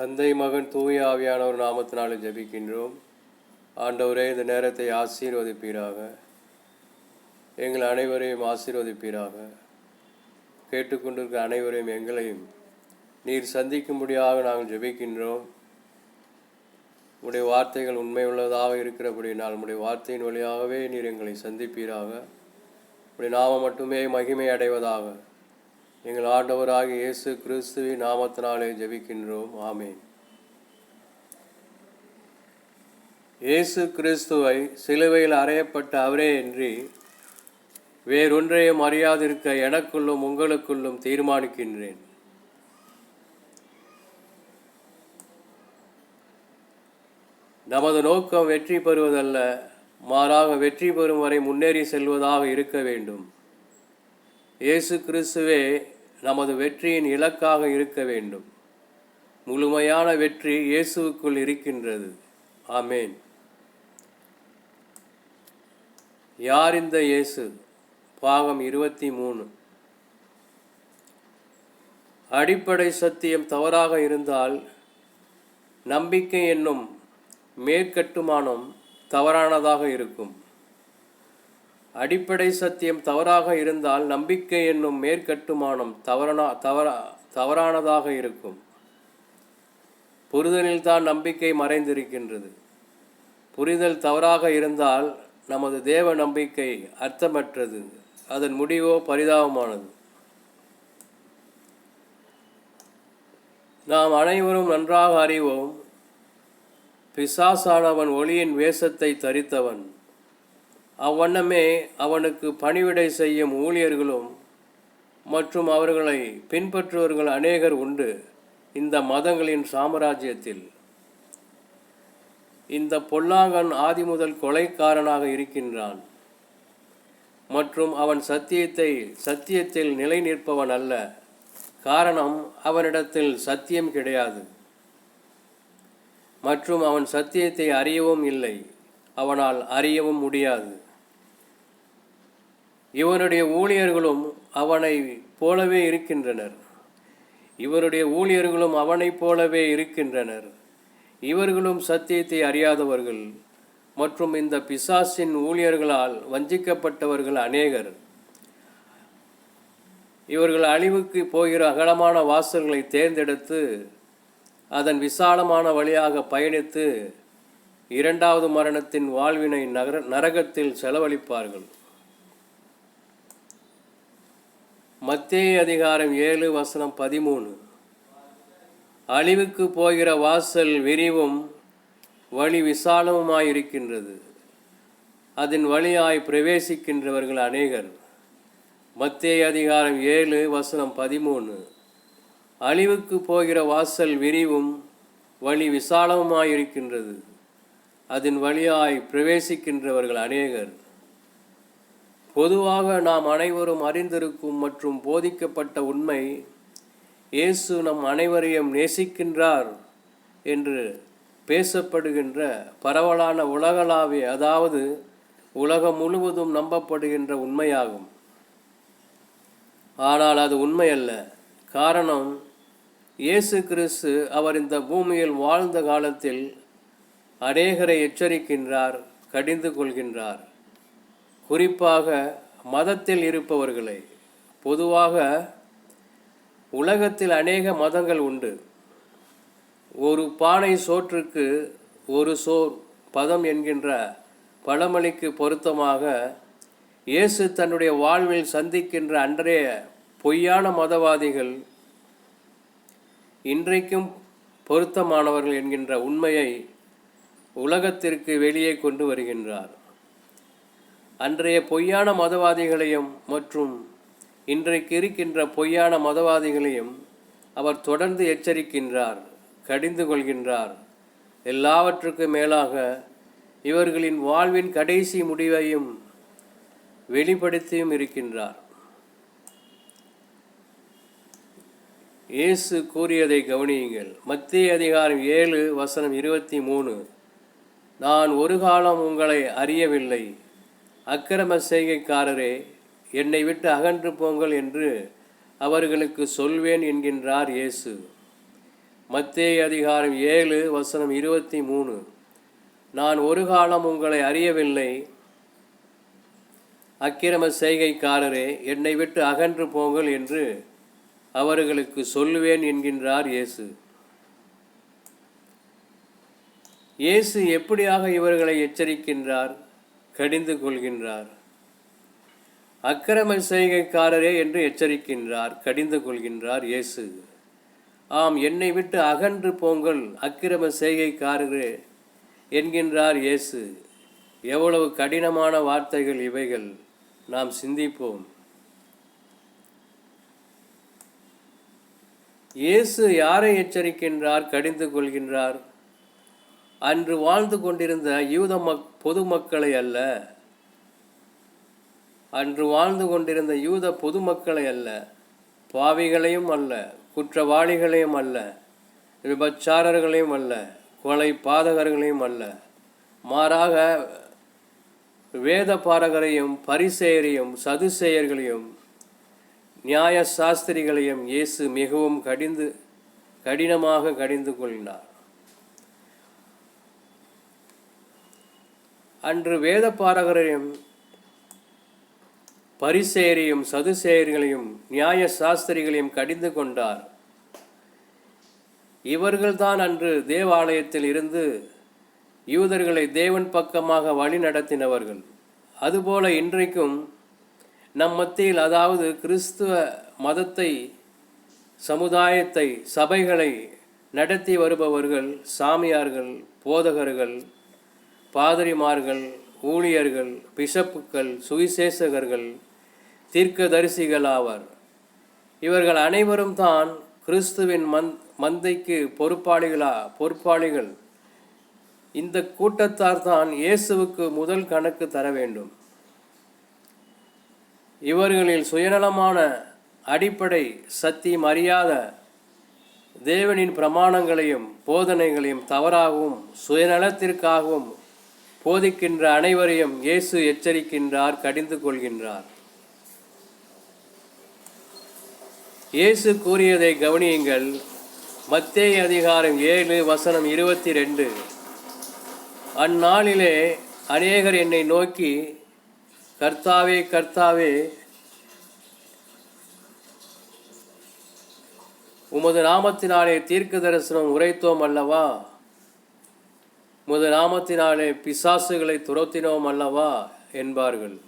தந்தை மகன் தூய ஆவியானவர் நாமத்தினாலே ஜெபிக்கின்றோம். ஆண்டவரே இந்த நேரத்தை ஆசீர்வதிப்பீராக. எங்கள் அனைவரையும் ஆசீர்வதிப்பீராக. கேட்டுக்கொண்டிருக்கிற அனைவரையும் எங்களையும் நீர் சந்திக்கும்படியாக நாங்கள் ஜெபிக்கின்றோம். உடைய வார்த்தைகள் உண்மையுள்ளதாக இருக்கிறபடினால் உடைய வார்த்தையின் வழியாகவே நீர் எங்களை சந்திப்பீராக. உடைய நாம மட்டுமே மகிமை அடைவதாக. எங்கள் ஆண்டவராகிய இயேசு கிறிஸ்துவின் நாமத்தினாலே ஜெபிக்கின்றோம். ஆமேன். இயேசு கிறிஸ்துவை சிலுவையில் அறையப்பட்ட அவரே இன்றி வேறொன்றையும் அறியாதிருக்க எனக்குள்ளும் உங்களுக்குள்ளும் தீர்மானிக்கின்றேன். நமது நோக்கம் வெற்றி பெறுவதல்ல மாறாக வெற்றி பெறும் வரை முன்னேறி செல்வதாக இருக்க வேண்டும். இயேசு கிறிஸ்துவே நமது வெற்றியின் இலக்காக இருக்க வேண்டும். முழுமையான வெற்றி இயேசுவுக்குள் இருக்கின்றது. ஆமேன். யார் இந்த இயேசு? பாகம் இருபத்தி மூணு அடிப்படை சத்தியம் தவறாக இருந்தால் நம்பிக்கை என்னும் மேற்கட்டுமானம் தவறானதாக இருக்கும். அடிப்படை சத்தியம் தவறாக இருந்தால் நம்பிக்கை என்னும் மேற்கட்டுமானம் தவறனா தவறா தவறானதாக இருக்கும். புரிதலில்தான் நம்பிக்கை மறைந்திருக்கின்றது. புரிதல் தவறாக இருந்தால் நமது தேவ நம்பிக்கை அர்த்தமற்றது. அதன் முடிவோ பரிதாபமானது. நாம் அனைவரும் நன்றாக அறிவோம். பிசாசானவன் ஒளியின் வேஷத்தை தரித்தவன். அவ்வண்ணமே அவனுக்கு பணிவிடை செய்யும் ஊழியர்களும் மற்றும் அவர்களை பின்பற்றுவர்கள் அநேகர் உண்டு. இந்த மதங்களின் சாம்ராஜ்யத்தில் இந்த பொல்லாங்கன் ஆதி முதல் கொலைக்காரனாக இருக்கின்றான். மற்றும் அவன் சத்தியத்தை சத்தியத்தில் நிலை நிற்பவன் அல்ல. காரணம் அவனிடத்தில் சத்தியம் கிடையாது. மற்றும் அவன் சத்தியத்தை அறியவும் இல்லை. அவனால் அறியவும் முடியாது. இவனுடைய ஊழியர்களும் அவனை போலவே இருக்கின்றனர். இவருடைய ஊழியர்களும் அவனைப் போலவே இருக்கின்றனர். இவர்களும் சத்தியத்தை அறியாதவர்கள் மற்றும் இந்த பிசாசின் ஊழியர்களால் வஞ்சிக்கப்பட்டவர்கள் அநேகர். இவர்கள் அழிவுக்கு போகிற அகலமான வாசல்களை தேர்ந்தெடுத்து அதன் விசாலமான வழியாக பயணித்து இரண்டாவது மரணத்தின் வாழ்வினை நகர நரகத்தில் செலவழிப்பார்கள். மத்திய அதிகாரம் ஏழு வசனம் பதிமூணு. அழிவுக்கு போகிற வாசல் விரிவும் வழி விசாலமுமாயிருக்கின்றது. அதன் வழியாய் பிரவேசிக்கின்றவர்கள் அநேகர். மத்திய அதிகாரம் ஏழு வசனம் பதிமூணு. அழிவுக்கு போகிற வாசல் விரிவும் வழி விசாலமுமாயிருக்கின்றது. அதன் வழியாய் பிரவேசிக்கின்றவர்கள் அநேகர். பொதுவாக நாம் அனைவரும் அறிந்திருக்கும் மற்றும் போதிக்கப்பட்ட உண்மை இயேசு நம் அனைவரையும் நேசிக்கின்றார் என்று பேசப்படுகின்ற பரவலான உலகளாவிய அதாவது உலகம் முழுவதும் நம்பப்படுகின்ற உண்மையாகும். ஆனால் அது உண்மையல்ல. காரணம் இயேசு கிறிஸ்து அவர் இந்த பூமியில் வாழ்ந்த காலத்தில் அநேகரை எச்சரிக்கின்றார் கடிந்து கொள்கின்றார். குறிப்பாக மதத்தில் இருப்பவர்களை பொதுவாக உலகத்தில் அநேக மதங்கள் உண்டு. ஒரு பானை சோற்றுக்கு ஒரு சோர் பதம் என்கின்ற பழமொழிக்கு பொருத்தமாக இயேசு தன்னுடைய வாழ்வில் சந்திக்கின்ற அன்றைய பொய்யான மதவாதிகள் இன்றைக்கும் பொருத்தமானவர்கள் என்கின்ற உண்மையை உலகத்திற்கு வெளியே கொண்டு வருகின்றார். அன்றைய பொய்யான மதவாதிகளையும் மற்றும் இன்றைக்கு இருக்கின்ற பொய்யான மதவாதிகளையும் அவர் தொடர்ந்து எச்சரிக்கின்றார் கடிந்து கொள்கின்றார். எல்லாவற்றுக்கும் மேலாக இவர்களின் வாழ்வின் கடைசி முடிவையும் வெளிப்படுத்தியும் இருக்கின்றார். இயேசு கூறியதை கவனியுங்கள். மத்திய அதிகாரம் ஏழு வசனம் இருபத்தி மூணு. நான் ஒரு காலம் உங்களை அறியவில்லை அக்கிரம செய்கைக்காரரே என்னை விட்டு அகன்று போங்கள் என்று அவர்களுக்கு சொல்வேன் என்கின்றார் இயேசு. மத்தேய அதிகாரம் ஏழு வசனம் இருபத்தி மூணு. நான் ஒரு காலம் உங்களை அறியவில்லை. அக்கிரம செய்கைக்காரரே என்னை விட்டு அகன்று போங்கள் என்று அவர்களுக்கு சொல்லுவேன் என்கின்றார் இயேசு. இயேசு எப்படியாக இவர்களை எச்சரிக்கின்றார்? கடிந்து கொள்கின்றார். அக்கிரம செய்கைக்காரரே என்று எச்சரிக்கின்றார் கடிந்து கொள்கின்றார் இயேசு. ஆம் என்னை விட்டு அகன்று போங்கள் அக்கிரம செய்கைக்காரரே என்கின்றார் இயேசு. எவ்வளவு கடினமான வார்த்தைகள் இவைகள். நாம் சிந்திப்போம். இயேசு யாரை எச்சரிக்கின்றார் கடிந்து கொள்கின்றார்? அன்று வாழ்ந்து கொண்டிருந்த யூத மக் பொதுமக்களை அல்ல. அன்று வாழ்ந்து கொண்டிருந்த யூத பொதுமக்களை அல்ல. பாவிகளையும் அல்ல குற்றவாளிகளையும் அல்ல விபச்சாரர்களையும் அல்ல கொலை பாதகர்களையும் அல்ல. மாறாக வேத பாரகரையும் பரிசெயரையும் சதுசெயர்களையும் நியாய சாஸ்திரிகளையும் இயேசு மிகவும் கடிந்து கடினமாக கடிந்து கொள்கிறார். அன்று வேத பாரகரையும் பரிசேரியும் சதுசேரிகளையும் நியாய சாஸ்திரிகளையும் கடிந்து கொண்டார். இவர்கள்தான் அன்று தேவாலயத்தில் இருந்து யூதர்களை தேவன் பக்கமாக வழி நடத்தினவர்கள். அதுபோல இன்றைக்கும் நம் மத்தியில் அதாவது கிறிஸ்துவ மதத்தை சமுதாயத்தை சபைகளை நடத்தி வருபவர்கள் சாமியார்கள் போதகர்கள் பாதிரிமார்கள் ஊழியர்கள் பிஷப்புக்கள் சுவிசேஷகர்கள் தீர்க்கதரிசிகள் ஆவர். இவர்கள் அனைவரும் தான் கிறிஸ்துவின் மந் மந்தைக்கு பொறுப்பாளிகளா பொறுப்பாளிகள். இந்த கூட்டத்தார் தான் இயேசுவுக்கு முதல் கணக்கு தர வேண்டும். இவர்களில் சுயநலமான அடிப்படை சத்தியம் அறியாத தேவனின் பிரமாணங்களையும் போதனைகளையும் தவறாகவும் சுயநலத்திற்காகவும் போதிக்கின்ற அனைவரையும் இயேசு எச்சரிக்கின்றார் கடிந்து கொள்கின்றார். இயேசு கூறியதை கவனியுங்கள். மத்தேய அதிகாரம் ஏழு வசனம் இருபத்தி ரெண்டு அந்நாளிலே அநேகர் என்னை நோக்கி கர்த்தாவே கர்த்தாவே உமது நாமத்தினாலே தீர்க்க தரிசனம் உரைத்தோம் அல்லவா? உமது நாமத்தினாலே பிசாசுகளை துரத்தினோம் அல்லவா? என்பார்கள்.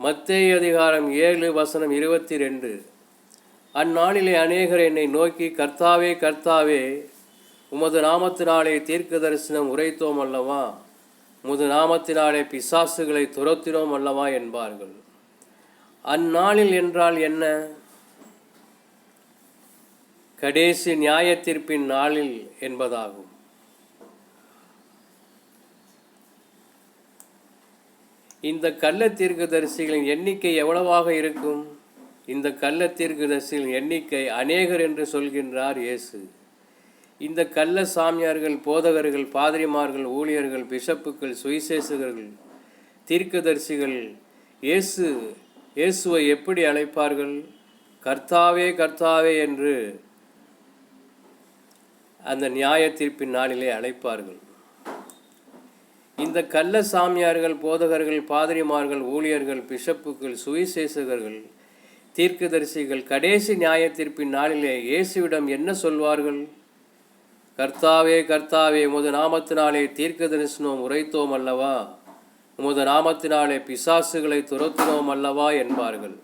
மத்தேய அதிகாரம் ஏழு வசனம் இருபத்தி ரெண்டு அந்நாளிலே அநேகர் என்னை நோக்கி கர்த்தாவே கர்த்தாவே உமது நாமத்தினாலே தீர்க்க தரிசனம் உரைத்தோம் அல்லவா? உமது நாமத்தினாலே பிசாசுகளை துரத்தினோம் அல்லவா? என்பார்கள். அந்நாளில் என்றால் என்ன? கடைசி நியாயத்தீர்ப்பின் நாளில் என்பதாகும். இந்த கள்ள தீர்க்கதரிசிகளின் எண்ணிக்கை எவ்வளவாக இருக்கும்? இந்த கள்ள தீர்க்கதரிசிகளின் எண்ணிக்கை அநேகர் என்று சொல்கின்றார் இயேசு. இந்த கள்ள சாமியார்கள் போதகர்கள் பாதிரிமார்கள் ஊழியர்கள் பிஷப்புக்கள் சுவிசேஷகர்கள் தீர்க்கதரிசிகள் இயேசு இயேசுவை எப்படி அழைப்பார்கள்? கர்த்தாவே கர்த்தாவே என்று அந்த நியாய தீர்ப்பின் நாளிலே அழைப்பார்கள். இந்த கள்ள சாமியார்கள் போதகர்கள் பாதிரிமார்கள் ஊழியர்கள் பிஷப்புகள் சுவிசேஷகர்கள் தீர்க்கதரிசிகள் கடைசி நியாய நாளிலே இயேசுவிடம் என்ன சொல்வார்கள்? கர்த்தாவே கர்த்தாவே உமது நாமத்தினாலே தீர்க்க தரிசனம் உரைத்தோம் அல்லவா? உமது நாமத்தினாலே பிசாசுகளை துரத்தினோம் அல்லவா? என்பார்கள்.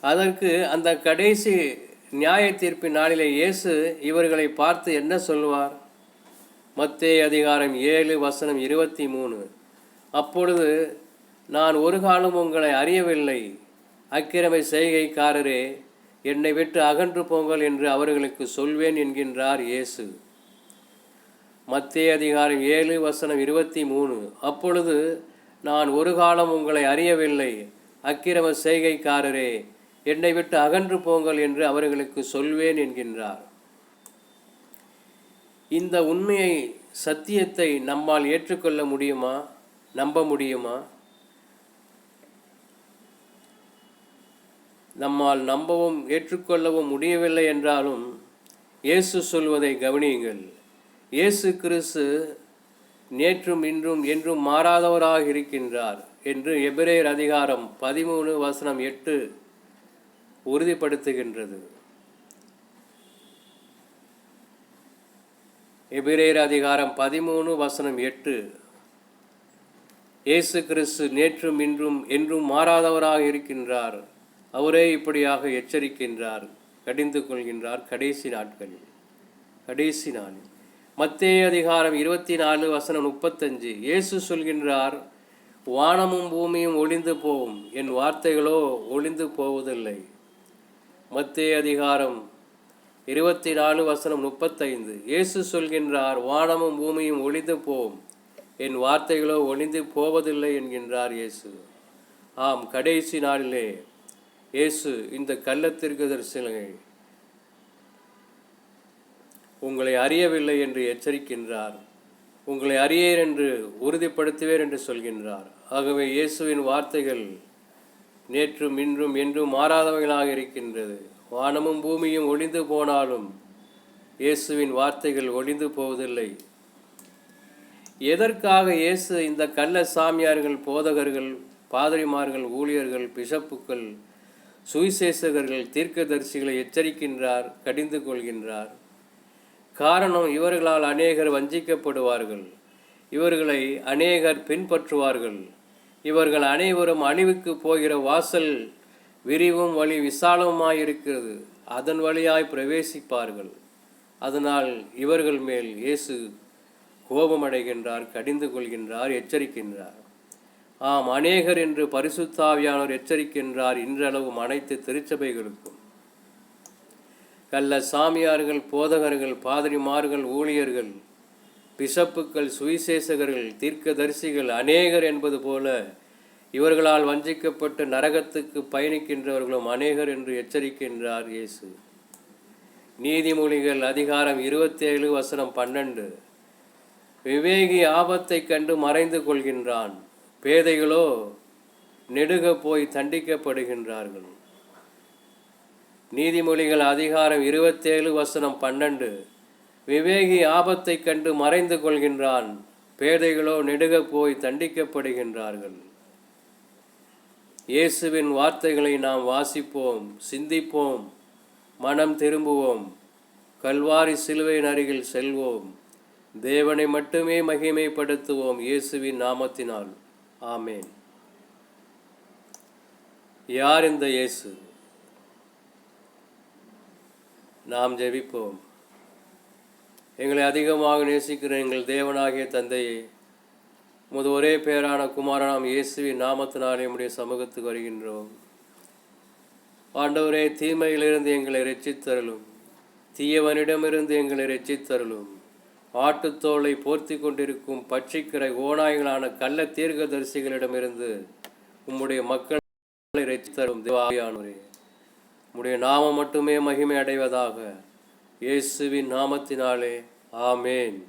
அதற்கு அந்த கடைசி நியாய தீர்ப்பின் நாளிலே இயேசு இவர்களை பார்த்து என்ன சொல்வார் மத்தே அதிகாரம் ஏழு வசனம் இருபத்தி மூணு அப்பொழுது நான் ஒரு காலம் உங்களை அறியவில்லை. அக்கிரமை செய்கைக்காரரே என்னை விட்டு அகன்று போங்கள் என்று அவர்களுக்கு சொல்வேன் என்கின்றார் இயேசு. மத்திய அதிகாரம் ஏழு வசனம் இருபத்தி மூணு அப்பொழுது நான் ஒரு காலம் உங்களை அறியவில்லை. அக்கிரம செய்கைக்காரரே என்னை விட்டு அகன்று போங்கள் என்று அவர்களுக்கு சொல்வேன் என்கின்றார். இந்த உண்மையை சத்தியத்தை நம்மால் ஏற்றுக்கொள்ள முடியுமா? நம்ப முடியுமா? நம்மால் நம்பவும் ஏற்றுக்கொள்ளவும் முடியவில்லை என்றாலும் இயேசு சொல்வதை கவனியுங்கள். இயேசு கிறிஸ்து நேற்றும் இன்றும் என்றும் மாறாதவராக இருக்கின்றார் என்று எபிரேயர் அதிகாரம் பதிமூணு வசனம் எட்டு உறுதிப்படுத்துகின்றது. எபிரேயர் அதிகாரம் பதிமூணு வசனம் எட்டு. இயேசு கிறிஸ்து நேற்றும் இன்றும் என்றும் மாறாதவராக இருக்கின்றார். அவரே இப்படியாக எச்சரிக்கின்றார். கடிந்து கொள்கின்றார் கடைசி நாட்களில். கடைசி நாளில். மத்திய அதிகாரம் இருபத்தி நாலு வசனம் முப்பத்தஞ்சு. இயேசு சொல்கின்றார் வானமும் பூமியும் ஒளிந்து போகும். என் வார்த்தைகளோ ஒளிந்து போவதில்லை. மத்திய அதிகாரம் இருபத்தி நாலு வசனம் முப்பத்தைந்து. இயேசு சொல்கின்றார் வானமும் பூமியும் ஒளிந்து போம். என் வார்த்தைகளோ ஒளிந்து போவதில்லை என்கின்றார் இயேசு. ஆம் கடைசி நாளிலே இயேசு இந்த கள்ளத்திற்கு தரிசனங்கள் உங்களை அறியவில்லை என்று எச்சரிக்கின்றார். உங்களை அறியேன் என்று உறுதிப்படுத்துவேன் என்று சொல்கின்றார். ஆகவே இயேசுவின் வார்த்தைகள் நேற்றும் இன்றும் என்றும் மாறாதவைகளாக இருக்கின்றது. வானமும் பூமியும் ஒளிந்து போனாலும் இயேசுவின் வார்த்தைகள் ஒளிந்து போவதில்லை. எதற்காக இயேசு இந்த கள்ள சாமியார்கள் போதகர்கள் பாதிரிமார்கள் ஊழியர்கள் பிஷப்புக்கள் சுவிசேஷகர்கள் தீர்க்கதரிசிகளை எச்சரிக்கின்றார் கடிந்து கொள்கின்றார்? காரணம் இவர்களால் அநேகர் வஞ்சிக்கப்படுவார்கள். இவர்களை அநேகர் பின்பற்றுவார்கள். இவர்கள் அனைவரும் அழிவுக்கு போகிற வாசல் விரிவும் வழி விசாலமாயிருக்கிறது. அதன் வழியாய் பிரவேசிப்பார்கள். அதனால் இவர்கள் மேல் இயேசு கோபமடைகின்றார் கடிந்து கொள்கின்றார் எச்சரிக்கின்றார். ஆம் அநேகர் என்று பரிசுத்தாவியானவர் எச்சரிக்கின்றார் இன்றளவும் அனைத்து திருச்சபைகளுக்கும். கள்ள சாமியார்கள் போதகர்கள் பாதிரிமார்கள் ஊழியர்கள் பிசப்புக்கள் சுவிசேஷகர்கள் தீர்க்கதரிசிகள் அநேகர் என்பது போல இவர்களால் வஞ்சிக்கப்பட்டு நரகத்துக்கு பயணிக்கின்றவர்களும் அநேகர் என்று எச்சரிக்கின்றார் இயேசு. நீதிமொழிகள் அதிகாரம் இருபத்தேழு வசனம் பன்னெண்டு. விவேகி ஆபத்தை கண்டு மறைந்து கொள்கின்றான். பேதைகளோ நெடுக போய் தண்டிக்கப்படுகின்றார்கள். நீதிமொழிகள் அதிகாரம் இருபத்தேழு வசனம் பன்னெண்டு. விவேகி ஆபத்தை கண்டு மறைந்து கொள்கின்றான். பேதைகளோ நெடுக போய் தண்டிக்கப்படுகின்றார்கள். இயேசுவின் வார்த்தைகளை நாம் வாசிப்போம் சிந்திப்போம் மனம் திரும்புவோம். கல்வாரி சிலுவையின் அருகில் செல்வோம். தேவனை மட்டுமே மகிமைப்படுத்துவோம் இயேசுவின் நாமத்தினால். ஆமேன். யார் இந்த இயேசு? நாம் ஜெபிப்போம். எங்களை அதிகமாக நேசிக்கிற எங்கள் தேவனாகிய தந்தையே முது ஒரே பேரான குமாரனாம் இயேசுவின் நாமத்தினாலே நம்முடைய சமூகத்துக்கு வருகின்றோம். ஆண்டவரே தீமையிலிருந்து எங்களை ரட்சித்தருளும் தீயவனிடமிருந்து எங்களை ரட்சித்தருளும் ஆட்டுத்தோலை போர்த்தி கொண்டிருக்கும் பட்சிக்கிற ஓநாய்களான கள்ள தீர்க்கதரிசிகளிடமிருந்து உம்முடைய மக்களை ரட்சித்தரும் தேவாயானவரே உம்முடைய நாமம் மட்டுமே மகிமை அடைவதாக இயேசுவின் நாமத்தினாலே. ஆமேன்.